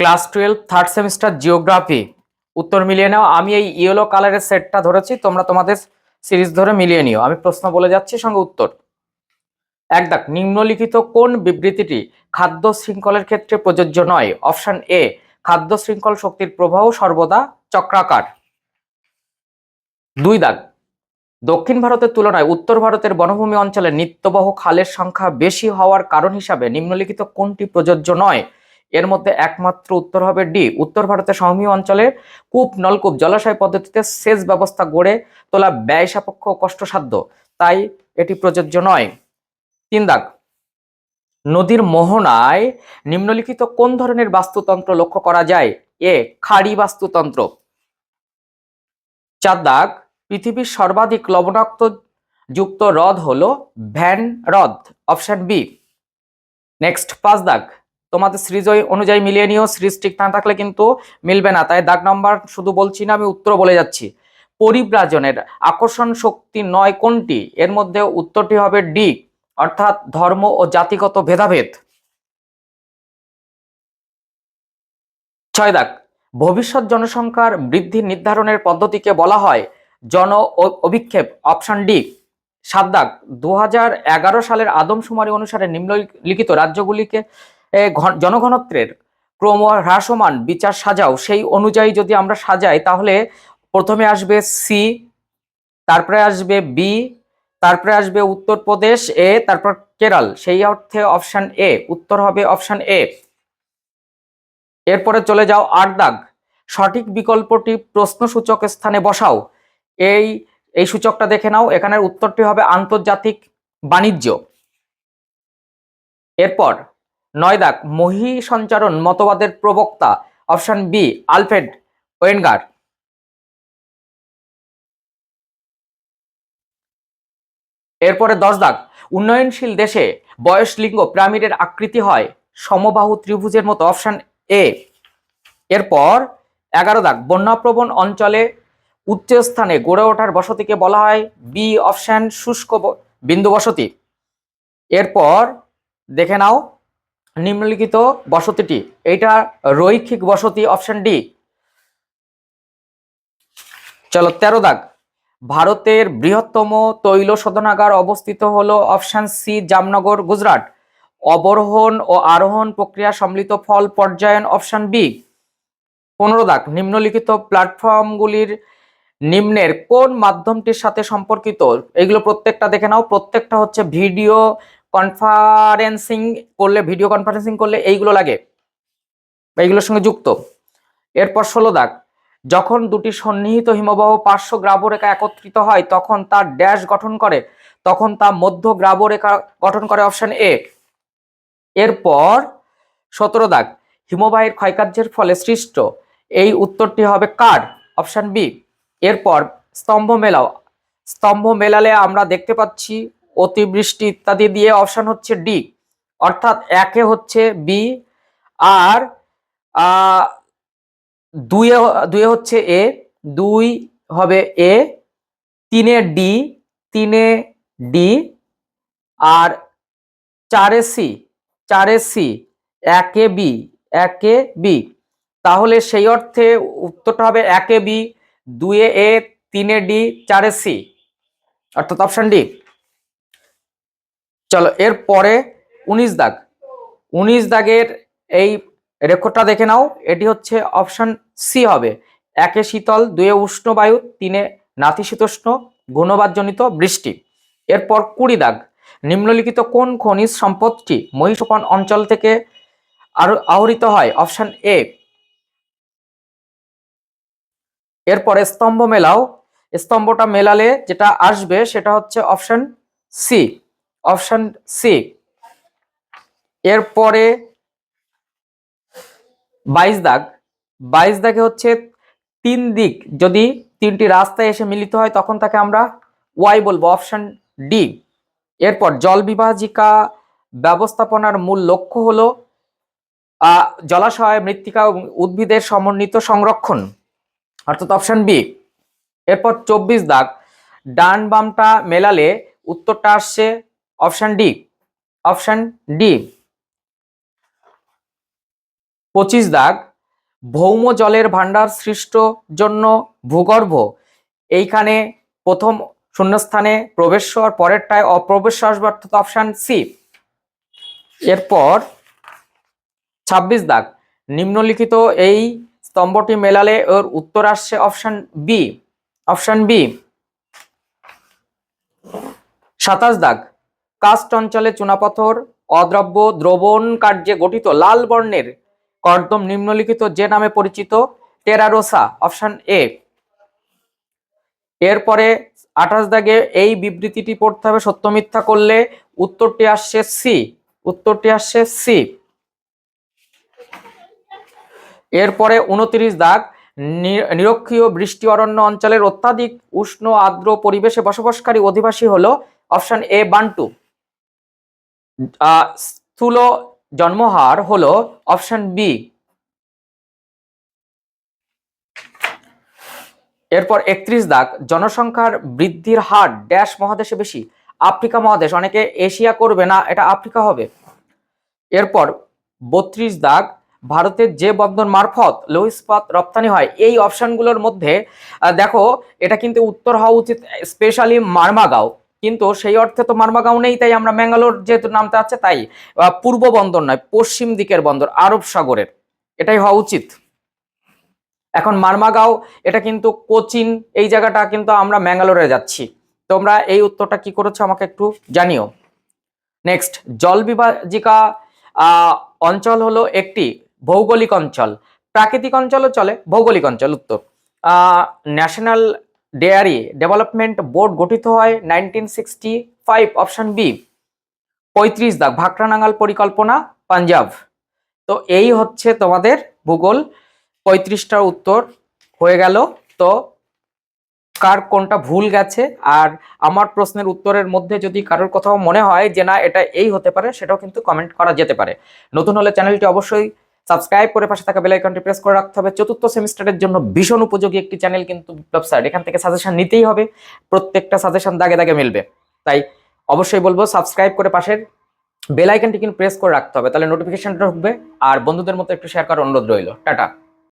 Class twelve third semester geography উত্তর মিলিয়ে নাও। আমি এই ইয়েলো কালারের সেটটা ধরেছি, তোমরা তোমাদের সিরিজ ধরে মিলিয়ে নিও। আমি প্রশ্ন বলে যাচ্ছি, সঙ্গে উত্তর। এক দাগ নিম্নলিখিত কোন বিবৃতিটি খাদ্য শৃঙ্খলের ক্ষেত্রে প্রযোজ্য নয়? অপশান এ, খাদ্য শৃঙ্খল শক্তির প্রবাহ সর্বদা চক্রাকার। দুই দাগ দক্ষিণ ভারতের তুলনায় উত্তর ভারতের বনভূমি অঞ্চলে নিত্যবহ খালের সংখ্যা বেশি হওয়ার কারণ হিসাবে নিম্নলিখিত কোনটি প্রযোজ্য নয়? এর মধ্যে একমাত্র উত্তর হবে ডি। উত্তর ভারতের সমভূমি অঞ্চলে কূপ, নলকূপ, জলাশয় পদ্ধতিতে সেচ ব্যবস্থা গড়ে তোলা ব্যয় সাপেক্ষ কষ্টসাধ্য। তাই এটি প্রযোজ্য নয়। তিন দাগ। নদীর মোহনায় নিম্নলিখিত কোন ধরনের বাস্তুতন্ত্র লক্ষ্য করা যায়? এ, খাড়ি বাস্তুতন্ত্র। চার দাগ। পৃথিবীর সর্বাধিক লবণাক্ত যুক্ত হ্রদ হলো ভ্যান হ্রদ, অপশন বি। নেক্সট, পাঁচ দাগ। তোমাদের সিরিজ অনুযায়ী মিলিয়ে নিও সিরিজ ঠিক না থাকলে কিন্তু মিলবে না। তাই দাগ নাম্বার শুধু বলছি না, আমি উত্তর বলে যাচ্ছি। পরিব্রাজনের আকর্ষণ শক্তি নয় কোনটি? এর মধ্যে উত্তরটি হবে ডি, অর্থাৎ ধর্ম ও জাতিগত ভেদাভেদ। ছয় দাগ, ভবিষ্যৎ জনসংখ্যার বৃদ্ধি নির্ধারণের পদ্ধতিকে বলা হয় জন অভিক্ষেপ, অপশন ডি। সাত দাগ দু হাজার এগারো সালের আদমশুমারি অনুসারে নিম্নলিখিত রাজ্যগুলিকে জনঘনত্বের ক্রম হ্রাসমান বিচার সাজাও, সেই অনুযায়ী যদি আমরা সাজাই, তাহলে প্রথমে আসবে সি তারপরে আসবে বি তারপরে আসবে উত্তরপ্রদেশ এ তারপর কেরল। সেই অর্থে অপশন এ উত্তর হবে অপশন এ এরপরে চলে যাও আট সঠিক বিকল্পটি প্রশ্নসূচক স্থানে বসাও। এই এই সূচকটা দেখে নাও। এখানের উত্তরটি হবে আন্তর্জাতিক বাণিজ্য। এরপর নয় দাগ মহি সঞ্চারণ মতবাদের প্রবক্তা, অপশন বি আলফ্রেড ওয়েনগার। এরপরে দশ দাগ, উন্নয়নশীল দেশে বয়স লিঙ্গ পিরামিডের আকৃতি হয় সমবাহু ত্রিভুজের মতো, অপশন এ এরপর এগারো দাগ, বন্যাপ্রবণ অঞ্চলে উচ্চ স্থানে গড়ে ওঠার বসতিকে বলা হয় বি অপশন শুষ্ক বিন্দু বসতি। এরপর দেখে নাও নিম্নলিখিত বসতিটি, এইটা রৈখিক বসতি অপশন ডি চলো তেরো দাগ। ভারতের বৃহত্তম তৈল শোধনাগার অবস্থিত হলো অপশন সি জামনগর, গুজরাট। অবরোহণ ও আরোহণ প্রক্রিয়া সম্মিলিত ফল পর্যায়ন অপশন বি পনেরো দাগ, নিম্নলিখিত প্ল্যাটফর্মগুলির নিম্নের কোন মাধ্যমটির সাথে সম্পর্কিত? এগুলো প্রত্যেকটা দেখে নাও, প্রত্যেকটা হচ্ছে ভিডিও কনফারেন্সিং করলে ভিডিও কনফারেন্সিং করলে এইগুলো লাগে এইগুলোর সঙ্গে যুক্ত। এরপর ষোলো দাগ, যখন দুটি সন্নিহিত হিমবাহ পার্শ্ব গ্রাবরেখা একত্রিত হয়, তখন তার ড্যাশ গঠন করে, তখন তা মধ্য গ্রাবরেখা গঠন করে অপশন এ এরপর সতেরো দাগ, হিমবাহের ক্ষয়কার্যের ফলে সৃষ্ট এই উত্তরটি হবে কার? অপশান বি এরপর স্তম্ভ মেলাও, স্তম্ভ মেলালে আমরা দেখতে পাচ্ছি অতিবৃষ্টি ইত্যাদি দিয়ে অপশন হচ্ছে ডি, অর্থাৎ একে হচ্ছে বি আর দুয়ে দুয়ে হচ্ছে এ, দুই হবে এ, তিনে ডি তিনে ডি আর চারে সি চারে সি, একে বি একে বি। তাহলে সেই অর্থে উত্তরটা হবে একে বি, দুয়ে এ, তিনে ডি, চারে সি। অর্থাৎ অপশন ডি। চলো এর পরে উনিশ দাগ। উনিশ দাগের এই রেকর্ডটা দেখে নাও। এটি হচ্ছে অপশন সি হবে। একে শীতল, দুয়ে উষ্ণ বায়ু, তিনে নাতিশীতোষ্ণ, ঘূর্ণবাদজনিত বৃষ্টি। এরপর কুড়ি দাগ। নিম্নলিখিত কোন খনিজ সম্পদটি মহিষোপন অঞ্চল থেকে আরও আহরিত হয়? অপশন এ এরপরে স্তম্ভ মেলাও। স্তম্ভটা মেলালে যেটা আসবে সেটা হচ্ছে অপশন সি অপশন সি। এরপরে বাইশ দাগ। বাইশ দাগে হচ্ছে তিন দিক। যদি তিনটি রাস্তায় এসে মিলিত হয়, তখন তাকে আমরা ওয়াই বলব, অপশন ডি। এরপর জল বিভাজিকা ব্যবস্থাপনার মূল লক্ষ্য হলো জলাশয়, মৃত্তিকা উদ্ভিদের সমন্বিত সংরক্ষণ, অর্থাৎ অপশন বি। এরপর চব্বিশ দাগ। ডান বামটা মেলালে উত্তরটা আসছে অপশন ডি অপশন ডি পঁচিশ দাগ, ভৌম জলের ভাণ্ডার সৃষ্ট জন্য ভূগর্ভ। এইখানে প্রথম শূন্যস্থানে প্রবেশ্বর পরেরটায় অপ্রবেশ্য আসবে অর্থাৎ অপশান সি এরপর ছাব্বিশ দাগ, নিম্নলিখিত এই স্তম্ভটি মেলালে ওর উত্তর আসছে অপশান বি অপশান বি সাতাশ দাগ কাস্ট অঞ্চলে চুনাপাথর, অদ্রব্য, দ্রবণ কার্যে গঠিত লাল বর্ণের কর্দম নিম্নলিখিত যে নামে পরিচিত টেরারোসা, অপশন এ। এরপরে আঠাশ দাগে এই বিবৃতিটি পড়তে হবে, সত্য মিথ্যা করলে উত্তরটি আসছে সি, উত্তরটি আসছে সি। এরপরে উনত্রিশ দাগ নিরক্ষীয় বৃষ্টি অরণ্য অঞ্চলের অত্যাধিক উষ্ণ আর্দ্র পরিবেশে বসবাসকারী অধিবাসী হলো অপশন এ, বান্টু। স্থূল জন্মহার হলো অপশন বি। এরপর একত্রিশ দাগ, জনসংখ্যার বৃদ্ধির হার ড্যাশ মহাদেশে বেশি, আফ্রিকা মহাদেশ, অনেকে এশিয়া করবে না, এটা আফ্রিকা হবে। এরপর বত্রিশ দাগ, ভারতের যে বন্দর মারফত লৌহ ইস্পাত রপ্তানি হয়, এই অপশনগুলোর মধ্যে দেখো, এটা কিন্তু উত্তর হওয়া উচিত, স্পেশালি মারমাগাঁও। কিন্তু সেই অর্থে তো মারমাগাঁও নেই, তাই আমরা ম্যাঙ্গালোর যেহেতু নামটা আছে, তাই পূর্ব বন্দর নয়, পশ্চিম দিকের বন্দর, আরব সাগরের। এটাই হওয়া উচিত। এখন মারমাগাঁও, এটা কিন্তু কোচিন, এই জায়গাটা কিন্তু আমরা ম্যাঙ্গালোরে যাচ্ছি। তোমরা এই উত্তরটা কি করেছ আমাকে একটু জানিও। নেক্সট জল বিভাজিকা অঞ্চল হলো একটি ভৌগোলিক অঞ্চল। প্রাকৃতিক অঞ্চলও চলে, ভৌগোলিক অঞ্চল উত্তর। ন্যাশনাল ডেয়ারি ডেভেলপমেন্ট বোর্ড গঠিত হয় nineteen sixty five option B পঁয়ত্রিশ দাগ, ভাকরানাঙ্গাল পরিকল্পনা, পাঞ্জাব। তো এই হচ্ছে তোমাদের ভূগোল। পঁয়ত্রিশটার উত্তর হয়ে গেল। তো কার কোনটা ভুল গেছে? আর আমার প্রশ্নের উত্তরের মধ্যে যদি কারোর কোথাও মনে হয় যে না, এটা এই হতে পারে, সেটাও কিন্তু কমেন্ট করা যেতে পারে। নতুন হলে চ্যানেলটি অবশ্যই সাবস্ক্রাইব করে পাশে থাকা বেল আইকনটি প্রেস করে রাখতে হবে। চতুর্থ সেমিস্টারের জন্য ভীষণ উপযোগী একটি চ্যানেল কিন্তু ওয়েবসাইট এখান থেকে সাজেশন নিতেই হবে। প্রত্যেকটা সাজেশন দাগে দাগে মিলবে। তাই অবশ্যই বলব সাবস্ক্রাইব করে পাশের বেল আইকনটি কিন্তু প্রেস করে রাখতে হবে। তাহলে নোটিফিকেশনটা ঢুকবে। আর বন্ধুদের মতো একটু শেয়ার করার অনুরোধ রইল। টাটা।